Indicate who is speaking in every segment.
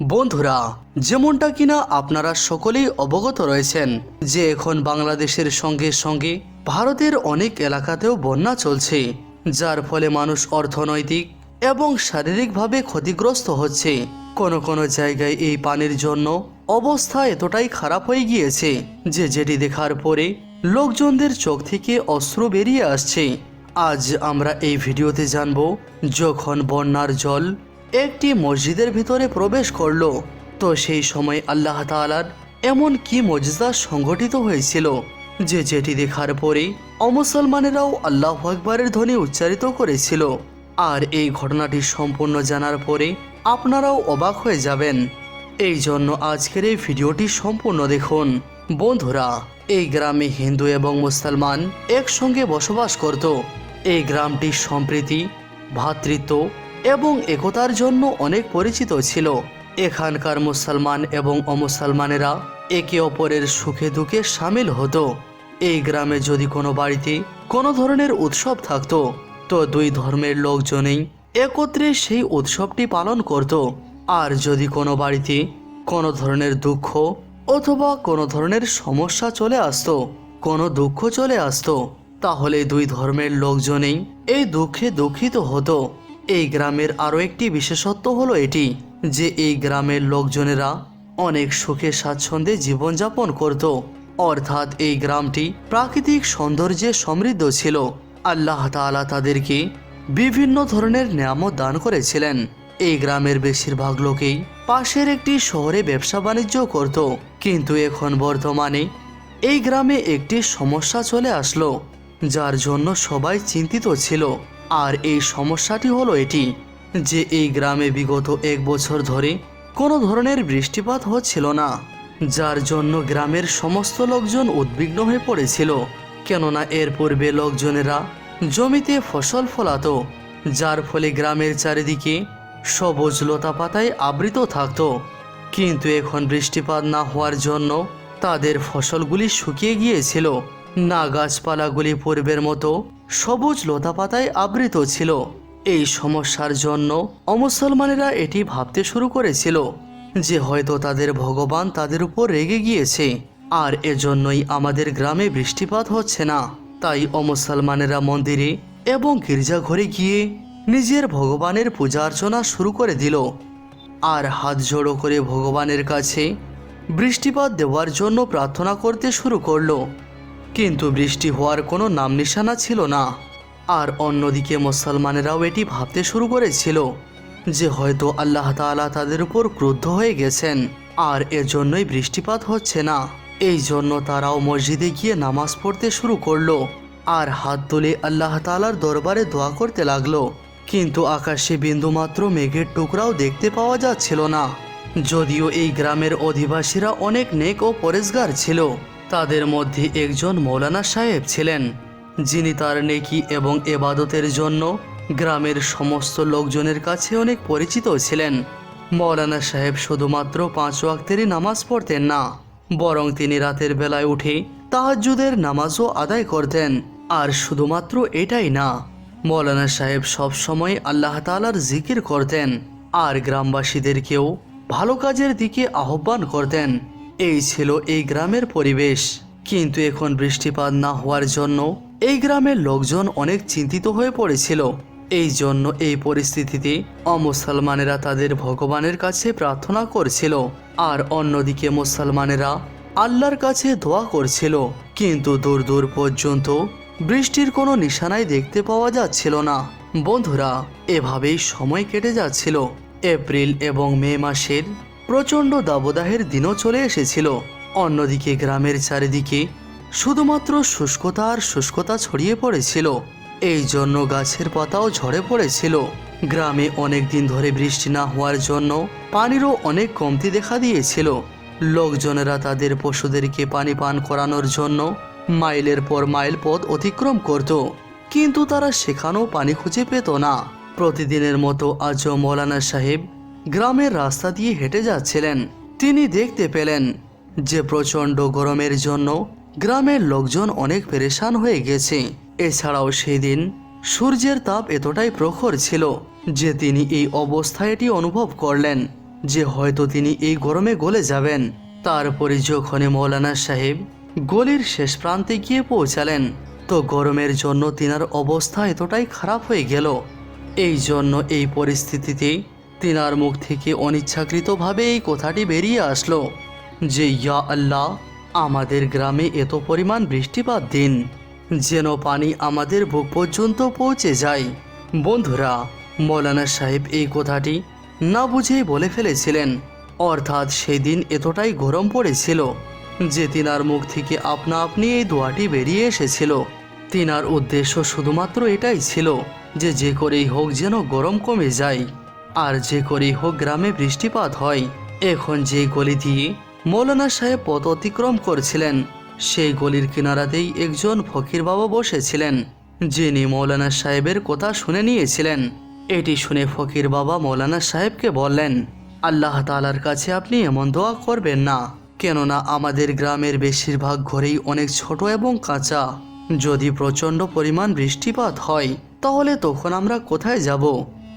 Speaker 1: বন্ধুরা, যেমনটা কিনা আপনারা সকলেই অবগত রয়েছেন যে এখন বাংলাদেশের সঙ্গে সঙ্গে ভারতের অনেক এলাকাতেও বন্যা চলছে, যার ফলে মানুষ অর্থনৈতিক এবং শারীরিকভাবে ক্ষতিগ্রস্ত হচ্ছে। কোনো কোনো জায়গায় এই পানির জন্য অবস্থা এতটাই খারাপ হয়ে গিয়েছে যে যেটি দেখার পরে লোকজনদের চোখ থেকে অস্ত্র বেরিয়ে আসছে। আজ আমরা এই ভিডিওতে জানব, যখন বন্যার জল একটি মসজিদের ভিতরে প্রবেশ করল। তো সেই সময় আল্লাহ তাআলার এমন কি মজদা সংঘটিত হয়েছিল, যে যেটি দেখার পরে অমুসলমানেরাও আল্লাহ আকবরের ধ্বনি উচ্চারিত করেছিল। আর এই ঘটনাটি সম্পূর্ণ জানার পরে আপনারাও অবাক হয়ে যাবেন। এই জন্য আজকের এই ভিডিওটি সম্পূর্ণ দেখুন। বন্ধুরা, এই গ্রামে হিন্দু এবং মুসলমান একসঙ্গে বসবাস করত। এই গ্রামটি সম্প্রীতি ভ্রাতৃত্ব এবং একতার জন্য অনেক পরিচিত ছিল। এখানকার মুসলমান এবং অমুসলমানেরা একে অপরের সুখে দুঃখে সামিল হতো। এই গ্রামে যদি কোনো বাড়িতে কোনো ধরনের উৎসব থাকতো, তো দুই ধর্মের লোকজনেই একত্রে সেই উৎসবটি পালন করত। আর যদি কোনো বাড়িতে কোনো ধরনের দুঃখ অথবা কোনো ধরনের সমস্যা চলে আসতো, কোনো দুঃখ চলে আসতো, তাহলে দুই ধর্মের লোকজনেই এই দুঃখে দুঃখিত হতো। এই গ্রামের আরও একটি বিশেষত্ব হলো এটি, যে এই গ্রামের লোকজনেরা অনেক সুখে স্বাচ্ছন্দ্যে জীবনযাপন করত। অর্থাৎ এই গ্রামটি প্রাকৃতিক সৌন্দর্যে সমৃদ্ধ ছিল। আল্লাহ তাআলা তাদেরকে বিভিন্ন ধরনের নিয়ামত দান করেছিলেন। এই গ্রামের বেশিরভাগ লোকেই পাশের একটি শহরে ব্যবসা বাণিজ্য করত। কিন্তু এখন বর্তমানে এই গ্রামে একটি সমস্যা চলে আসলো, যার জন্য সবাই চিন্তিত ছিল। আর এই সমস্যাটি হলো এটি, যে এই গ্রামে বিগত এক বছর ধরে কোনো ধরনের বৃষ্টিপাত হচ্ছিল না, যার জন্য গ্রামের সমস্ত লোকজন উদ্বিগ্ন হয়ে পড়েছিল। কেননা এর পূর্বে লোকজনেরা জমিতে ফসল ফলাতো, যার ফলে গ্রামের চারিদিকে সবুজ লতা পাতায় আবৃত থাকত। কিন্তু এখন বৃষ্টিপাত না হওয়ার জন্য তাদের ফসলগুলি শুকিয়ে গিয়েছিল। না গাছপালাগুলি পূর্বের মতো সবুজ লতাপাতায় আবৃত ছিল। এই সমস্যার জন্য অমুসলমানেরা এটি ভাবতে শুরু করেছিল যে হয়তো তাদের ভগবান তাদের উপর রেগে গিয়েছে আর এজন্যই আমাদের গ্রামে বৃষ্টিপাত হচ্ছে না। তাই অমুসলমানেরা মন্দিরে এবং গির্জাঘরে গিয়ে নিজের ভগবানের পূজা অর্চনা শুরু করে দিল আর হাত জড়ো করে ভগবানের কাছে বৃষ্টিপাত দেওয়ার জন্য প্রার্থনা করতে শুরু করল। কিন্তু বৃষ্টি হওয়ার কোনো নাম নিশানা ছিল না। আর অন্যদিকে মুসলমানেরাও এটি ভাবতে শুরু করেছিল যে হয়তো আল্লাহ তাআলা তাদের উপর ক্রুদ্ধ হয়ে গেছেন আর এজন্যই বৃষ্টিপাত হচ্ছে না। এই জন্য তারাও মসজিদে গিয়ে নামাজ পড়তে শুরু করল আর হাত তুলে আল্লাহ তাআলার দরবারে দোয়া করতে লাগল। কিন্তু আকাশে বিন্দুমাত্র মেঘের টুকরাও দেখতে পাওয়া যাচ্ছিল না। যদিও এই গ্রামের অধিবাসীরা অনেক নেক ও পরেশগার ছিল। তাদের মধ্যে একজন মৌলানা সাহেব ছিলেন, যিনি তার নেকি এবং এবাদতের জন্য গ্রামের সমস্ত লোকজনের কাছে অনেক পরিচিত ছিলেন। মৌলানা সাহেব শুধুমাত্র পাঁচ ওয়াক্তেরই নামাজ পড়তেন না, বরং তিনি রাতের বেলায় উঠে তাহাজ্জুদের নামাজও আদায় করতেন, আর শুধুমাত্র এটাই না, মৌলানা সাহেব সব সময় আল্লাহ তাআলার জিকির করতেন, আর গ্রামবাসীদেরকেও ভালো কাজের দিকে আহ্বান করতেন। এই ছিল এই গ্রামের পরিবেশ। কিন্তু এখন বৃষ্টিপাত না হওয়ার জন্য এই গ্রামের লোকজন অনেক চিন্তিত হয়ে পড়েছিল। এই জন্য এই পরিস্থিতিতে অমুসলমানেরা তাদের ভগবানের কাছে প্রার্থনা করছিল আর অন্যদিকে মুসলমানেরা আল্লাহর কাছে দোয়া করছিল। কিন্তু দূর দূর পর্যন্ত বৃষ্টির কোনো নিশানাই দেখতে পাওয়া যাচ্ছিল না। বন্ধুরা, এভাবেই সময় কেটে যাচ্ছিল। এপ্রিল এবং মে মাসের প্রচণ্ড দাবদাহের দিনও চলে এসেছিল। অন্যদিকে গ্রামের চারিদিকে শুধুমাত্র শুষ্কতা আর শুষ্কতা ছড়িয়ে পড়েছিল। এই জন্য গাছের পাতাও ঝরে পড়েছিল। গ্রামে অনেক দিন ধরে বৃষ্টি না হওয়ার জন্য পানিরও অনেক কমতি দেখা দিয়েছিল। লোকজনেরা তাদের পশুদেরকে পানি পান করানোর জন্য মাইলের পর মাইল পথ অতিক্রম করত। কিন্তু তারা সেখানেও পানি খুঁজে পেত না। প্রতিদিনের মতো আজও মৌলানা সাহেব গ্রামের রাস্তা দিয়ে হেঁটে যাচ্ছিলেন। তিনি দেখতে পেলেন যে প্রচণ্ড গরমের জন্য গ্রামের লোকজন অনেক পেরেশান হয়ে গেছে। এছাড়াও সেই দিন সূর্যের তাপ এতটাই প্রখর ছিল যে তিনি এই অবস্থায় এটি অনুভব করলেন যে হয়তো তিনি এই গরমে গলে যাবেন। তারপরে যখনই মৌলানা সাহেব গলির শেষ প্রান্তে গিয়ে পৌঁছালেন, তো গরমের জন্য তিনার অবস্থা এতটাই খারাপ হয়ে গেল। এই জন্য এই পরিস্থিতিতে তিনার মুখ থেকে অনিচ্ছাকৃতভাবে এই কথাটি বেরিয়ে আসলো যে, ইয়া আল্লাহ, আমাদের গ্রামে এত পরিমাণ বৃষ্টিপাত দিন, যেন পানি আমাদের বুক পর্যন্ত পৌঁছে যায়। বন্ধুরা, মৌলানা সাহেব এই কথাটি না বুঝেই বলে ফেলেছিলেন। অর্থাৎ সেই দিন এতটাই গরম পড়েছিল যে, তিনার মুখ থেকে আপনা আপনি এই দোয়াটি বেরিয়ে এসেছিল। তিনার উদ্দেশ্য শুধুমাত্র এটাই ছিল যে যে করেই হোক যেন গরম কমে যায়। আর যে করেই হোক গ্রামে বৃষ্টিপাত হয়। এখন যে গলি দিয়ে মৌলানা সাহেব পথ অতিক্রম করছিলেন, সেই গলির কিনারাতেই একজন ফকির বাবা বসেছিলেন, যিনি মৌলানা সাহেবের কথা শুনে নিয়েছিলেন। এটি শুনে ফকির বাবা মৌলানা সাহেবকে বললেন, আল্লাহ তালার কাছে আপনি এমন দোয়া করবেন না, কেননা আমাদের গ্রামের বেশিরভাগ ঘরেই অনেক ছোট এবং কাঁচা। যদি প্রচণ্ড পরিমাণ বৃষ্টিপাত হয়, তাহলে তখন আমরা কোথায় যাব?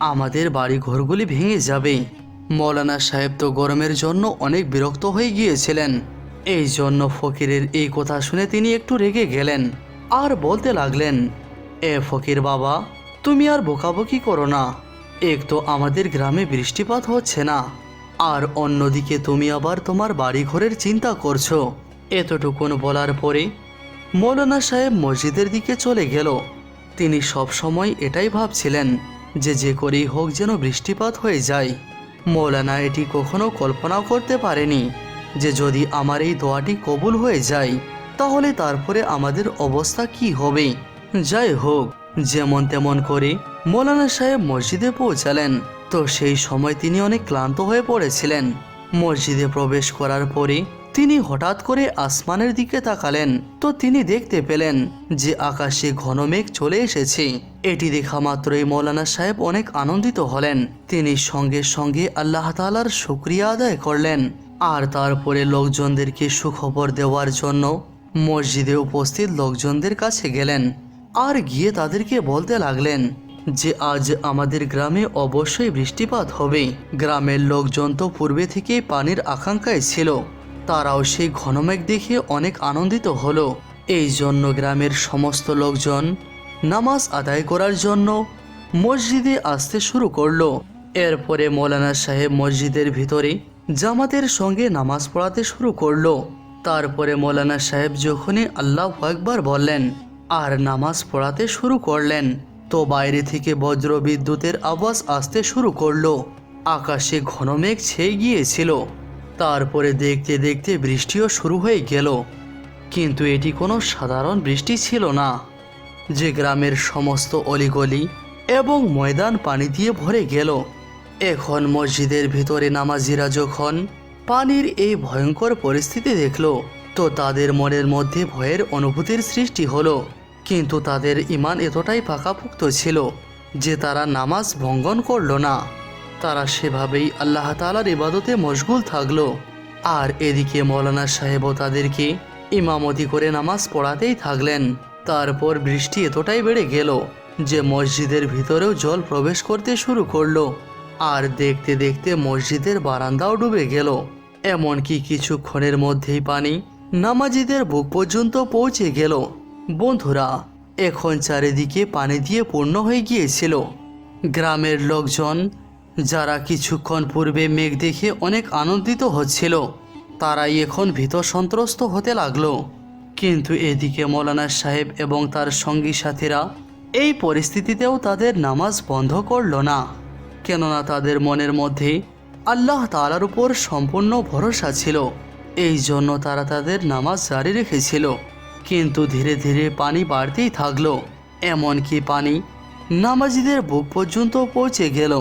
Speaker 1: আমাদের বাড়ি ঘরগুলি ভেঙে যাবে। মৌলানা সাহেব তো গরমের জন্য অনেক বিরক্ত হয়ে গিয়েছিলেন। এই জন্য ফকিরের এই কথা শুনে তিনি একটু রেগে গেলেন আর বলতে লাগলেন, এ ফকির বাবা, তুমি আর বোকাবকি করো না। এক তো আমাদের গ্রামে বৃষ্টিপাত হচ্ছে না, আর অন্যদিকে তুমি আবার তোমার বাড়িঘরের চিন্তা করছ। এতটুকুন বলার পরে মৌলানা সাহেব মসজিদের দিকে চলে গেল। তিনি সব সময় এটাই ভাবছিলেন যে যে করেই হোক যেন বৃষ্টিপাত হয়ে যায়। মৌলানা এটি কখনো কল্পনাও করতে পারেনি যে যদি আমার এই দোয়াটি কবুল হয়ে যায়, তাহলে তারপরে আমাদের অবস্থা কি হবে? যাই হোক, যেমন তেমন করে মৌলানা সাহেব মসজিদে পৌঁছালেন। তো সেই সময় তিনি অনেক ক্লান্ত হয়ে পড়েছিলেন। মসজিদে প্রবেশ করার পরে তিনি হঠাৎ করে আসমানের দিকে তাকালেন। তো তিনি দেখতে পেলেন যে আকাশে ঘন মেঘ চলে এসেছে। এটি দেখা মাত্রই মৌলানা সাহেব অনেক আনন্দিত হলেন। তিনি সঙ্গে সঙ্গে আল্লাহ তালার শুক্রিয়া আদায় করলেন। আর তারপরে লোকজনদেরকে সুখবর দেওয়ার জন্য মসজিদে উপস্থিত লোকজনদের কাছে গেলেন। আর গিয়ে তাদেরকে বলতে লাগলেন যে, আজ আমাদের গ্রামে অবশ্যই বৃষ্টিপাত হবে। গ্রামের লোকজন তো পূর্বে থেকেই পানির আকাঙ্ক্ষায় ছিল। তারাও সেই ঘনমেঘ দেখে অনেক আনন্দিত হলো। এই জন্য গ্রামের সমস্ত লোকজন নামাজ আদায় করার জন্য মসজিদে আসতে শুরু করল। এরপরে মৌলানা সাহেব মসজিদের ভিতরে জামাতের সঙ্গে নামাজ পড়াতে শুরু করল। তারপরে মৌলানা সাহেব যখনই আল্লাহ একবার বললেন, আর নামাজ পড়াতে শুরু করলেন? তো বাইরে থেকে বজ্র বিদ্যুতের আওয়াজ আসতে শুরু করল। আকাশে ঘন মেঘ ছেয়ে গিয়েছিল। তারপরে দেখতে দেখতে বৃষ্টিও শুরু হয়ে গেল। কিন্তু এটি কোনো সাধারণ বৃষ্টি ছিল না। যে গ্রামের সমস্ত অলিগলি এবং ময়দান পানি দিয়ে ভরে গেল। এখন মসজিদের ভিতরে নামাজিরা যখন পানির এই ভয়ঙ্কর পরিস্থিতি দেখল, তো তাদের মনের মধ্যে ভয়ের অনুভূতির সৃষ্টি হলো। কিন্তু তাদের ইমান এতটাই পাকাপুক্ত ছিল যে তারা নামাজ ভঙ্গন করল না। তারা সেভাবেই আল্লাহ তালার ইবাদতে মশগুল থাকল। আর এদিকে মৌলানা সাহেবও তাদেরকে ইমামতি করে নামাজ পড়াতেই থাকলেন। তারপর বৃষ্টি এতটাই বেড়ে গেল যে মসজিদের ভিতরেও জল প্রবেশ করতে শুরু করল। আর দেখতে দেখতে মসজিদের বারান্দাও ডুবে গেল। এমনকি কিছুক্ষণের মধ্যেই পানি নামাজিদের বুক পর্যন্ত পৌঁছে গেল। বন্ধুরা, এখন চারিদিকে পানি দিয়ে পূর্ণ হয়ে গিয়েছিল। গ্রামের লোকজন যারা কিছুক্ষণ পূর্বে মেঘ দেখে অনেক আনন্দিত হচ্ছিল, তারাই এখন ভীত সন্ত্রস্ত হতে লাগল। কিন্তু এদিকে মৌলানা সাহেব এবং তার সঙ্গী সাথীরা এই পরিস্থিতিতেও তাদের নামাজ বন্ধ করল না, কেননা তাদের মনের মধ্যে আল্লাহ তালার উপর সম্পূর্ণ ভরসা ছিল। এই জন্য তারা তাদের নামাজ জারি রেখেছিল, কিন্তু ধীরে ধীরে পানি বাড়তেই থাকল। এমনকি পানি নামাজিদের বুক পর্যন্ত পৌঁছে গেল।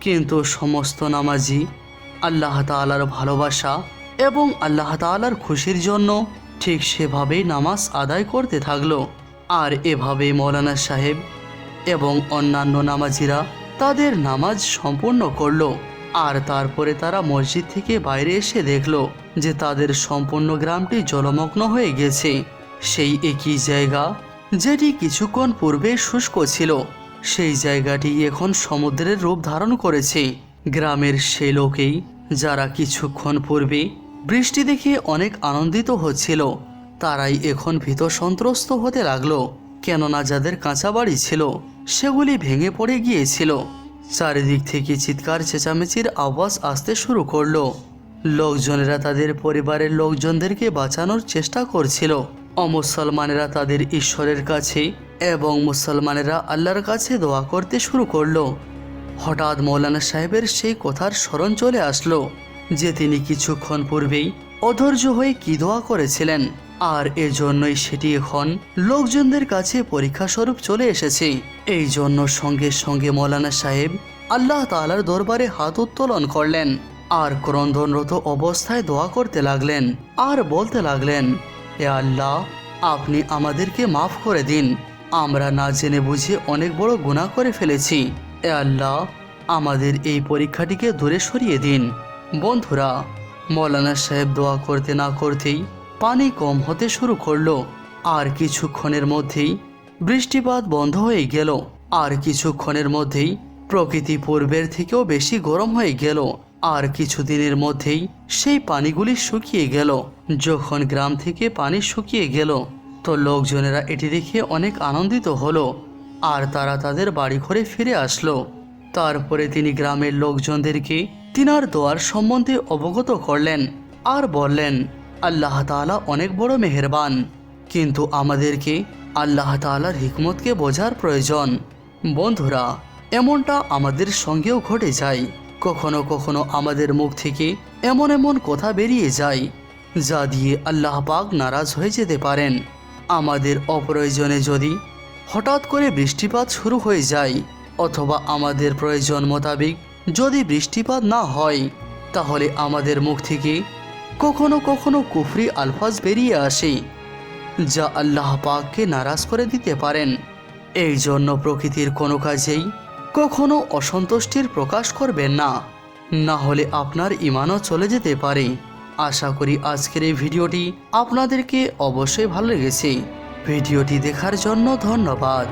Speaker 1: কিন্তু সমস্ত নামাজি আল্লাহ তালার ভালোবাসা এবং আল্লাহ তালার খুশির জন্য ঠিক সেভাবেই নামাজ আদায় করতে থাকল। আর এভাবেই মৌলানা সাহেব এবং অন্যান্য নামাজিরা তাদের নামাজ সম্পূর্ণ করল। আর তারপরে তারা মসজিদ থেকে বাইরে এসে দেখল যে তাদের সম্পূর্ণ গ্রামটি জলমগ্ন হয়ে গেছে। সেই একই জায়গা যেটি কিছুক্ষণ পূর্বে শুষ্ক ছিল। সেই জায়গাটি এখন সমুদ্রের রূপ ধারণ করেছে। গ্রামের সেই লোকেই, যারা কিছুক্ষণ পূর্বে বৃষ্টি দেখে অনেক আনন্দিত হচ্ছিল, তারাই এখন ভীত সন্ত্রস্ত হতে লাগল। কেননা যাদের কাঁচা বাড়ি ছিল, সেগুলি ভেঙে পড়ে গিয়েছিল। চারিদিক থেকে চিৎকার, চেঁচামেচির আওয়াজ আসতে শুরু করল। লোকজনেরা তাদের পরিবারের লোকজনদেরকে বাঁচানোর চেষ্টা করছিল। অমুসলমানেরা তাদের ঈশ্বরের কাছে এবং মুসলমানেরা আল্লাহর কাছে দোয়া করতে শুরু করল। হঠাৎ মৌলানা সাহেবের সেই কথার স্মরণ চলে আসলো যে তিনি কিছুক্ষণ পূর্বেই অধৈর্য হয়ে কি দোয়া করেছিলেন। আর এজন্যই সেটি এখন লোকজনদের কাছে পরীক্ষা স্বরূপ চলে এসেছে। এই জন্য সঙ্গে সঙ্গে মৌলানা সাহেব আল্লাহ তালার দরবারে হাত উত্তোলন করলেন। আর ক্রন্দনরত অবস্থায় দোয়া করতে লাগলেন আর বলতে লাগলেন, এ আল্লাহ, আপনি আমাদেরকে মাফ করে দিন। আমরা না জেনে বুঝে অনেক বড় গুণা করে ফেলেছি। এ আল্লাহ, আমাদের এই পরীক্ষাটিকে দূরে সরিয়ে দিন। বন্ধুরা, মৌলানা সাহেব দোয়া করতে না করতেই পানি কম হতে শুরু করল। আর কিছুক্ষণের মধ্যেই বৃষ্টিপাত বন্ধ হয়ে গেল। আর কিছুক্ষণের মধ্যেই প্রকৃতি পূর্বের থেকেও বেশি গরম হয়ে গেল। আর কিছুদিনের মধ্যেই সেই পানিগুলি শুকিয়ে গেল। যখন গ্রাম থেকে পানি শুকিয়ে গেল তো লোকজনেরা এটি দেখে অনেক আনন্দিত হলো আর তারা তাদের বাড়ি ঘরে ফিরে আসলো। তারপরে তিনি গ্রামের লোকজনদেরকে তিনার দোয়ার সম্বন্ধে অবগত করলেন আর বললেন, আল্লাহ তাআলা অনেক বড় মেহেরবান, কিন্তু আমাদেরকে আল্লাহ তাআলার হিকমতকে বোঝার প্রয়োজন। বন্ধুরা, এমনটা আমাদের সঙ্গেও ঘটে যায়। কখনো কখনো আমাদের মুখ থেকে এমন এমন কথা বেরিয়ে যায়, যা দিয়ে আল্লাহ পাক নারাজ হয়ে যেতে পারেন। আমাদের অপ্রয়োজনে যদি হঠাৎ করে বৃষ্টিপাত শুরু হয়ে যায় অথবা আমাদের প্রয়োজন মোতাবেক যদি বৃষ্টিপাত না হয়, তাহলে আমাদের মুখ থেকে কখনো কখনো কুফরি আলফাজ বেরিয়ে আসে, যা আল্লাহ পাককে নারাজ করে দিতে পারেন। এই জন্য প্রকৃতির কোনো কাজেই কখনো অসন্তুষ্টির প্রকাশ করবেন না। না হলে আপনার ইমানও চলে যেতে পারে। আশা করি আজকের এই ভিডিওটি আপনাদেরকে অবশ্যই ভালো লেগেছে। ভিডিওটি দেখার জন্য ধন্যবাদ।